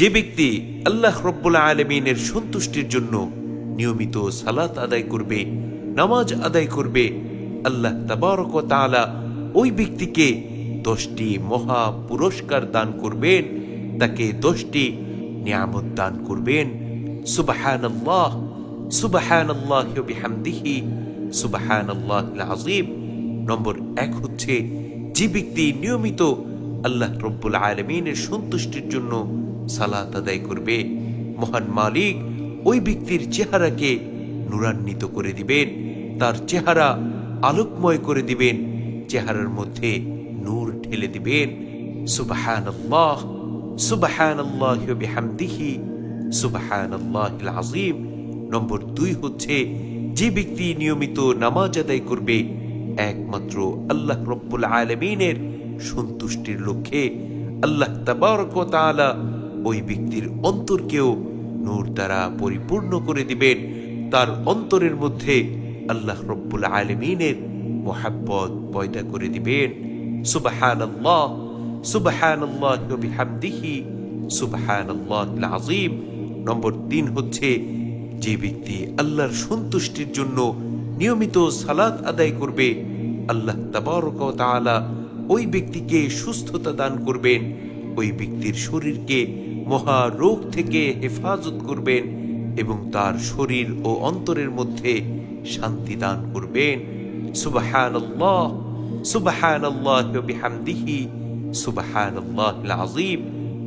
যে ব্যক্তি আল্লাহ রব্বুল আলমিনের সন্তুষ্টির জন্য নিয়মিত সালাত আদায় করবে, নামাজ আদায় করবে, আল্লাহ তাবারক তালা ওই ব্যক্তিকে দশটি মহা পুরস্কার দান করবেন, তাকে দশটি নিয়ামত দান করবেন। সুবাহান আল্লাহ সুবাহান আল্লাহ বিহামদিহি সুবাহান আল্লাহ আজিম নম্বর এক হচ্ছে, যে ব্যক্তি নিয়মিত আল্লাহ রব্বুল আলমিনের সন্তুষ্টির জন্য সালাত আদায় করবে। মহান মালিক ওই ব্যক্তির চেহারাকে নুরান্বিত করে দিবেন। তার চেহারা আলোকময় করে দিবেন। চেহারার মধ্যে নূর ঢেলে দিবেন। সুবাহান আল্লাহ সুবাহান আজিম নম্বর দুই হচ্ছে, যে ব্যক্তি নিয়মিত নামাজ আদায় করবে, একমাত্র আল্লাহ রব্বুল আলমিনের সন্তুষ্টির লক্ষ্যে। আল্লাহ তাবারক ও তাআলা ওই ব্যক্তির অন্তরকেও নূর দ্বারা পরিপূর্ণ করে দিবেন। তার অন্তরের মধ্যে আল্লাহ রব্বুল আলমিনের মোহাব্বত পয়দা করে দিবেন। সুবাহান আল্লাহ সুবাহান আল্লাহ বিহামদিহি সুবাহান আল্লাহ নম্বর তিন হচ্ছে, যে ব্যক্তি আল্লাহর সন্তুষ্টির জন্য নিয়মিত সালাত আদায় করবে, আল্লাহ তাবারক ওই ব্যক্তিকে সুস্থতা দান করবেন। ওই ব্যক্তির শরীরকে মহা রোগ থেকে হেফাজত করবেন এবং তার শরীর ও অন্তরের মধ্যে শান্তি দান করবেন। সুবাহান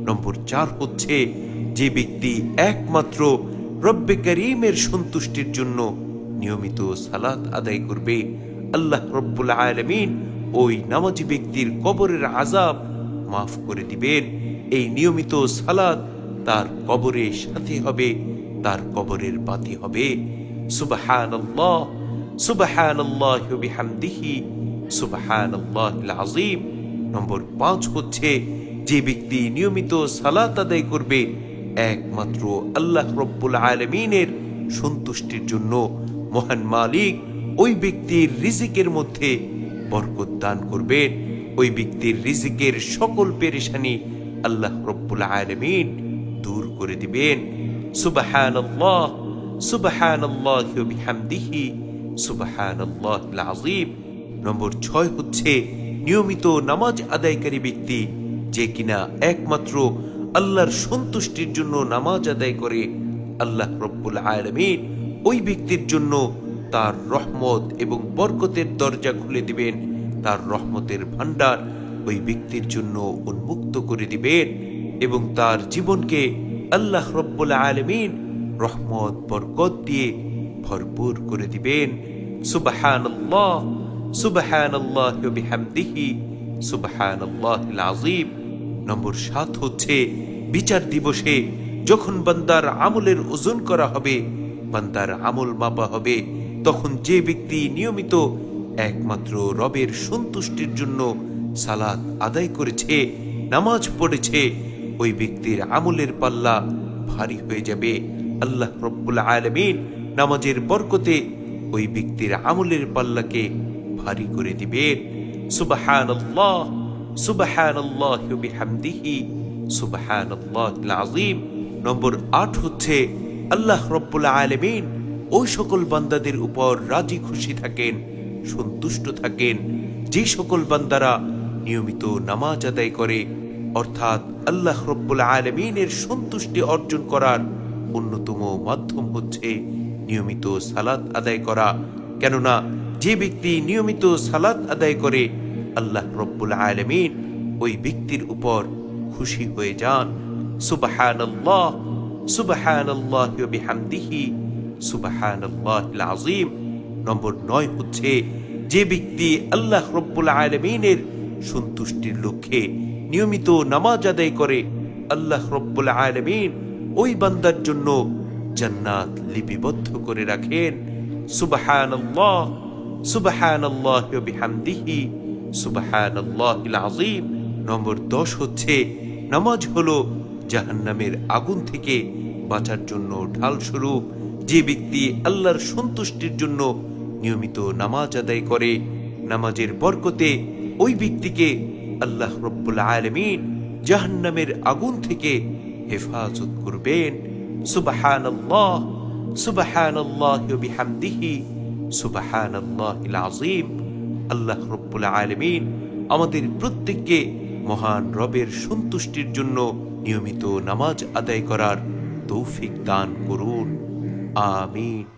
নম্বর চার হচ্ছে, যে ব্যক্তি একমাত্র রব্বে করিমের সন্তুষ্টির জন্য নিয়মিত সালাত আদায় করবে, আল্লাহ রব্বুল আলমিন ওই নামাজি ব্যক্তির কবরের আজাব মাফ করে দিবেন। এই নিয়মিত সালাদ তার কবরের সাথে হবে, তার কবরের বাতি হবে। সুবাহান আল্লাহ সুবাহান আল্লাহ বিহামদিহি সুবাহান আল্লাহ আজিম নম্বর পাঁচ হচ্ছে, যে ব্যক্তি নিয়মিত সালাত আদায় করবে, একমাত্র আল্লাহ রব্বুল আলমিনের সন্তুষ্টির জন্য। মহান মালিক ওই ব্যক্তির রিজিকের মধ্যে বরকত দান করবেন। ওই ব্যক্তির রিজিকের সকল পেরেশানি আল্লাহ রব্বুল আলমিন দূর করে দিবেন। সুবাহান আল্লাহ সুবাহান আল্লাহ বিহামদিহি নম্বর ছয় হচ্ছে, নিয়মিত নামাজ আদায়কারী ব্যক্তি যে কিনা একমাত্র আল্লাহর সন্তুষ্টির জন্য নামাজ আদায় করে, আল্লাহ রব্বুল আলমিন ওই ব্যক্তির জন্য তার রহমত এবং বরকতের দরজা খুলে দিবেন। তার রহমতের ভান্ডার ওই ব্যক্তির জন্য উন্মুক্ত করে দিবেন এবং তার জীবনকে আল্লাহ রব্বুল আলমিন রহমত, বরকত দিয়ে ভরপুর করে দিবেন। সুবাহান আল্লাহ বিহামদিহি সুবাহান আজিম নম্বর সাত হচ্ছে, বিচার দিবসে যখন বান্দার আমলের ওজন করা হবে, বান্দার আমল মাপা হবে, তখন যে ব্যক্তি নিয়মিত একমাত্র রবের সন্তুষ্টির জন্য সালাত আদায় করেছে, নামাজ পড়েছে, ওই ব্যক্তির আমলের পাল্লা ভারী হয়ে যাবে। আল্লাহ রব্বুল আলমিন নামাজের বরকতে ওই ব্যক্তির আমলের পাল্লাকে ভারী করে দিবেন। সুবাহান আল্লাহ সুবাহান আল্লাহ বিহামদিহি সুবাহান আল্লাহ আজিম নম্বর আট হচ্ছে, আল্লাহ রব্বুল আলমিন ওই সকল বান্দাদের উপর রাজি খুশি থাকেন, সন্তুষ্ট থাকেন। যে সকল বান্দারা নিয়মিত নামাজ আদায় করে, অর্থাৎ আল্লাহ রব্বুল আলমিনের সন্তুষ্টি অর্জন করার অন্যতম মাধ্যম হচ্ছে নিয়মিত সালাত আদায় করা। কেননা যে ব্যক্তি নিয়মিত সালাত আদায় করে, আল্লাহ রব্বুল আলমিন ওই ব্যক্তির উপর খুশি হয়ে যান। সুবাহান নম্বর নয় হচ্ছে, যে ব্যক্তি আল্লাহ রব্বুল আলমিনের সন্তুষ্টির লক্ষ্যে নিয়মিত নামাজ আদায় করে আল্লাহ রব্বুল আলমিন ওই বান্দার জন্য জান্নাত লিপিবদ্ধ করে রাখেন। সুবাহান আল্লাহ সুবাহান আল্লাহ নম্বর দশ হচ্ছে, নামাজ হলো জাহান্নামের আগুন থেকে বাঁচার জন্য ঢাল স্বরূপ। যে ব্যক্তি আল্লাহর সন্তুষ্টির জন্য নিয়মিত নামাজ আদায় করে, নামাজের বরকতে ওই ব্যক্তিকে আল্লাহ রব্বুল আলমিন জাহান্নামের আগুন থেকে হেফাজত করবেন। বিহামদিহি, সুবাহানাল্লাহিল আযীম। আল্লাহ রব্বুল আলামিন আমাদের প্রত্যেককে মহান রবের সন্তুষ্টির জন্য নিয়মিত নামাজ আদায় করার তৌফিক দান করুন। আমিন।